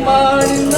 meu morning.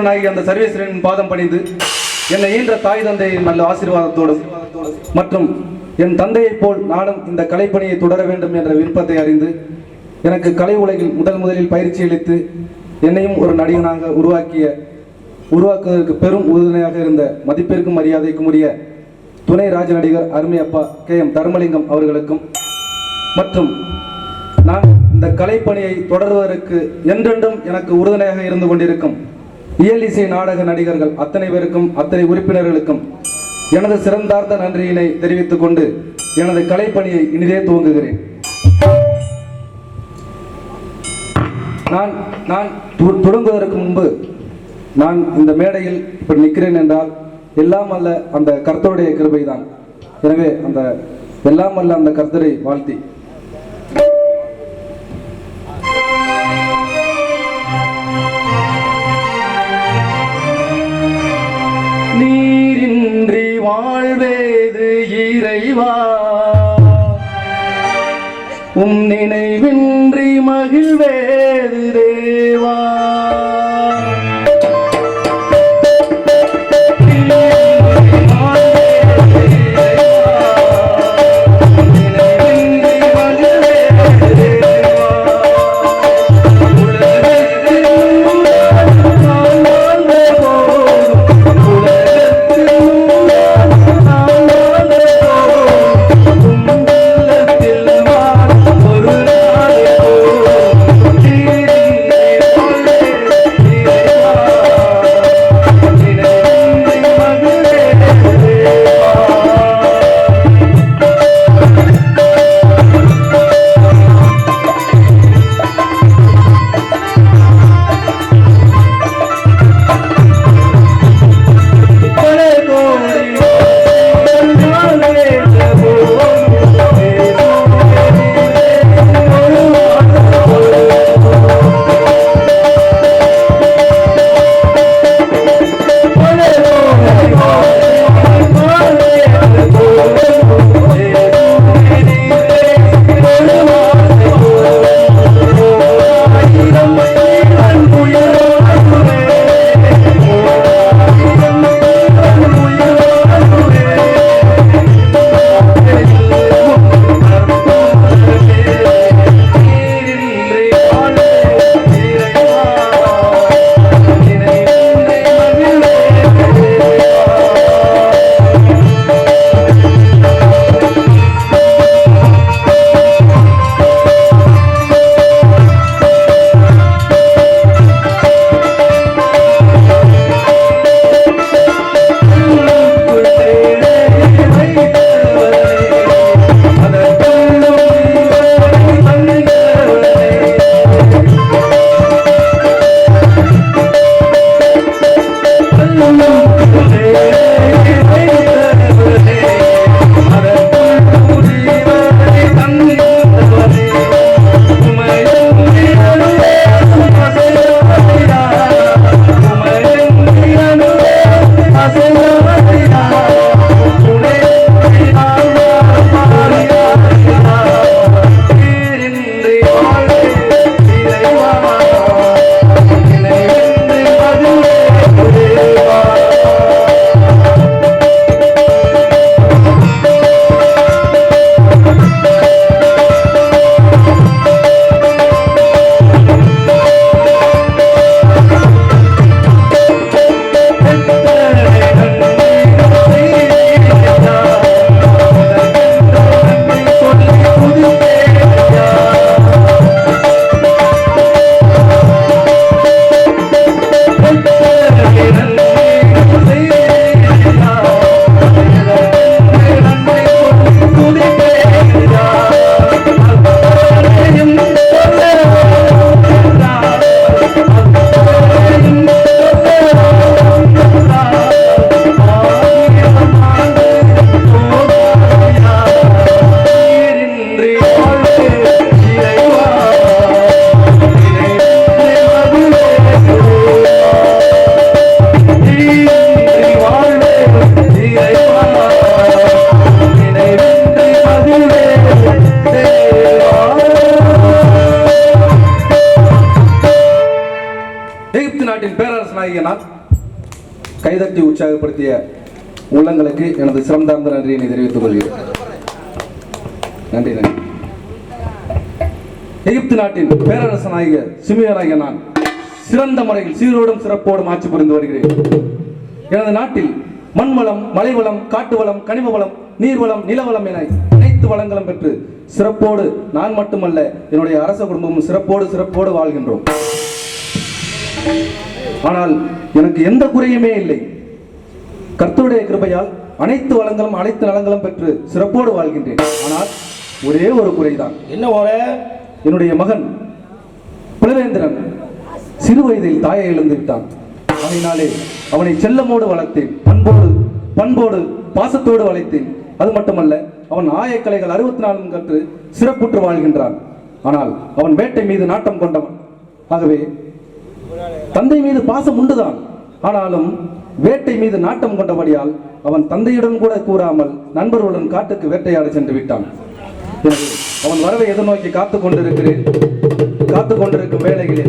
மண்ணுக்கும் அந்த சர்வேஸ்வரனின் பாதம் பணிந்து என்னை ஈன்ற தாய் தந்தையின் நல்ல ஆசீர்வாதத்தோடும் மற்றும் என் தந்தையைப் போல் நானும் இந்த கலைப்பணியை தொடர வேண்டும் என்ற விருப்பத்தை அறிந்து எனக்கு கலை உலகில் முதல் முதலில் பயிற்சி அளித்து என்னையும் ஒரு நடிகனாக உருவாக்கிய உருவாக்குவதற்கு பெரும் உறுதுணையாக இருந்த மதிப்பிற்கும் மரியாதைக்கும் உரிய துணை ராஜ நடிகர் அருமை அப்பா கே எம் தர்மலிங்கம் அவர்களுக்கும் மற்றும் நான் இந்த கலைப்பணியை தொடர்வதற்கு என்றென்றும் எனக்கு உறுதுணையாக இருந்து கொண்டிருக்கும் இயல் இசை நாடக நடிகர்கள் அத்தனை பேருக்கும் அத்தனை உறுப்பினர்களுக்கும் எனது சிறந்தார்ந்த நன்றியினை தெரிவித்துக் கொண்டு எனது கலைப்பணியை இனிதே துவங்குகிறேன். நான் நான் தொடங்குவதற்கு முன்பு நான் இந்த மேடையில் இப்படி நிற்கிறேன் என்றால் எல்லாம் அல்ல அந்த கர்த்தருடைய கிருபைதான். எனவே அந்த எல்லாம் அல்ல அந்த கர்த்தரை வாழ்த்தி சர்வேஸ்வரனாகிய நான் கைதட்டி உற்சாகப்படுத்திய உள்ளங்களுக்கு எனது சிறந்தார்ந்த நன்றியினை தெரிவித்துக் கொள்கிறேன். நன்றி நன்றி. எகிப்து நாட்டின் பேரரசனாகிய சிமியனாகிய நான் சிறந்த முறையில் சீரோடும் சிறப்போடும் ஆட்சி புரிந்து வருகிறேன். எனது நாட்டில் மண் வளம் காட்டு வளம் கனிம வளம் நீர்வளம் நிலவளம் என அனைத்து வளங்களும் பெற்று சிறப்போடு நான் மட்டுமல்ல என்னுடைய அரச குடும்பமும் சிறப்போடு சிறப்போடு வாழ்கின்றோம். ஆனால் எனக்கு எந்த குறையுமே இல்லை. கர்த்தருடைய கிருபையால் அனைத்து வளங்களும் அனைத்து நலங்களும் பெற்று சிறப்போடு வாழ்கின்றேன். ஆனால் ஒரே ஒரு குறைதான். என்ன என்னுடைய மகன் புலவேந்திரன் சிறு வயதில் தாயை இழந்து விட்டான் அதனாலே அவனை செல்லமோடு வளர்த்தேன். பண்போடு பண்போடு பாசத்தோடு வளர்த்தேன். அது மட்டுமல்ல அவன் ஆயக்கலைகள் அறுபத்தி நாலும் கற்று சிறப்புற்று வாழ்கின்றான். ஆனால் அவன் வேட்டை மீது நாட்டம் கொண்டவன். ஆகவே தந்தை மீது பாசம் உண்டுதான் ஆனாலும் வேட்டை மீது நாட்டம் கொண்டபடியால் அவன் தந்தையுடன் கூட கூறாமல் நண்பர்களுடன் காட்டுக்கு வேட்டையாட சென்று விட்டான் எனவே அவன் வரவை எதிர்நோக்கி காத்துக் கொண்டிருக்கிறேன் காத்துக் கொண்டிருக்கும் வேளையிலே